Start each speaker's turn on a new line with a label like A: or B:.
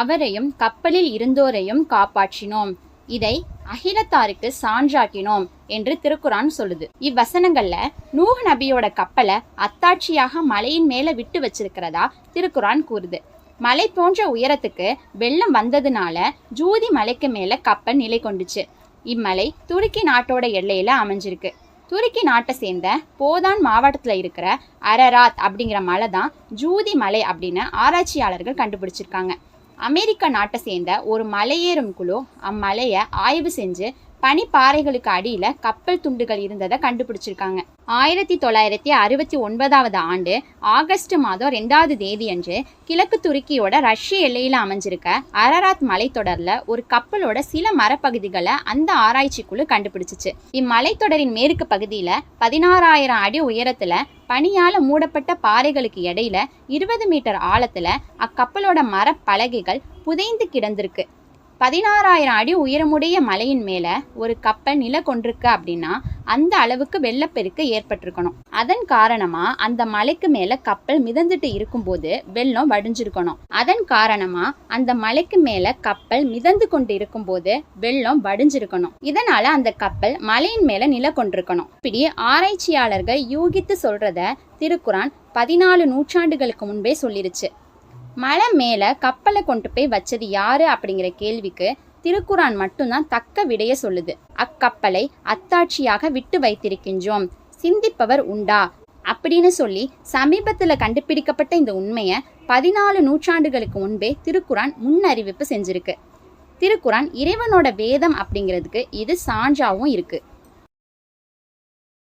A: அவரையும் கப்பலில் இருந்தோரையும் காப்பாற்றினோம். இதை அகிலத்தாருக்கு சான்றாக்கினோம் என்று திருக்குறான் சொல்லுது. இவ்வசனங்கள்ல நூஹ் நபியோட கப்பலை அத்தாட்சியாக மலையின் மேல விட்டு வச்சிருக்கிறதா திருக்குறான் கூறுது. மலை போன்ற உயரத்துக்கு வெள்ளம் வந்ததுனால ஜூதி மலைக்கு மேல கப்பல் நிலை கொண்டுச்சு. இம்மலை துருக்கி நாட்டோட எல்லையில அமைஞ்சிருக்கு. துருக்கி நாட்டை சேர்ந்த போதான் மாவட்டத்தில் இருக்கிற அரராத் அப்படிங்கிற மலை தான் ஜூதி மலை அப்படின்னு ஆராய்ச்சியாளர்கள் கண்டுபிடிச்சிருக்காங்க. அமெரிக்க நாட்டை சேர்ந்த ஒரு மலையேறும் குழு அம்மலையை ஆய்வு செஞ்சு பனிப்பாறைகளுக்கு அடியில் கப்பல் துண்டுகள் இருந்ததை கண்டுபிடிச்சிருக்காங்க. ஆயிரத்தி தொள்ளாயிரத்தி அறுபத்தி ஒன்பதாவது ஆண்டு ஆகஸ்ட் மாதம் ரெண்டாவது தேதி அன்று கிழக்கு துருக்கியோட ரஷ்ய எல்லையில் அமைஞ்சிருக்க அரராத் மலைத்தொடரில் ஒரு கப்பலோட சில மரப்பகுதிகளை அந்த ஆராய்ச்சி குழு கண்டுபிடிச்சிச்சு. இம்மலைத்தொடரின் மேற்கு பகுதியில் பதினாறாயிரம் அடி உயரத்தில் பனியால் மூடப்பட்ட பாறைகளுக்கு இடையில இருபது மீட்டர் ஆழத்தில் அக்கப்பலோட மரப்பலகைகள் புதைந்து கிடந்திருக்கு. பதினாறாயிரம் அடி உயரமுடைய மலையின் மேலே ஒரு கப்பல் நில கொண்டிருக்கு அப்படின்னா அந்த அளவுக்கு வெள்ளப்பெருக்கு ஏற்பட்டிருக்கணும். அதன் காரணமாக அந்த மலைக்கு மேலே கப்பல் மிதந்துட்டு இருக்கும்போது வெள்ளம் வடிஞ்சிருக்கணும். அதன் காரணமாக அந்த மலைக்கு மேலே கப்பல் மிதந்து கொண்டு இருக்கும்போது வெள்ளம் வடிஞ்சிருக்கணும். இதனால் அந்த கப்பல் மலையின் மேலே நில கொண்டிருக்கணும். இப்படி ஆராய்ச்சியாளர்கள் யூகித்து சொல்கிறத திருக்குரான் பதினாலு நூற்றாண்டுகளுக்கு முன்பே சொல்லிருச்சு. மலை மேலே கப்பலை கொண்டு போய் வச்சது யாரு அப்படிங்கிற கேள்விக்கு திருக்குரான் மட்டும்தான் தக்க விடைய சொல்லுது. அக்கப்பலை அத்தாட்சியாக விட்டு வைத்திருக்கின்றோம். சிந்திப்பவர் உண்டா? அப்படின்னு சொல்லி சமீபத்தில் கண்டுபிடிக்கப்பட்ட இந்த உண்மையை பதினாலு நூற்றாண்டுகளுக்கு முன்பே திருக்குரான் முன்னறிவிப்பு செஞ்சிருக்கு. திருக்குரான் இறைவனோட வேதம் அப்படிங்கிறதுக்கு இது சான்றாவும் இருக்குது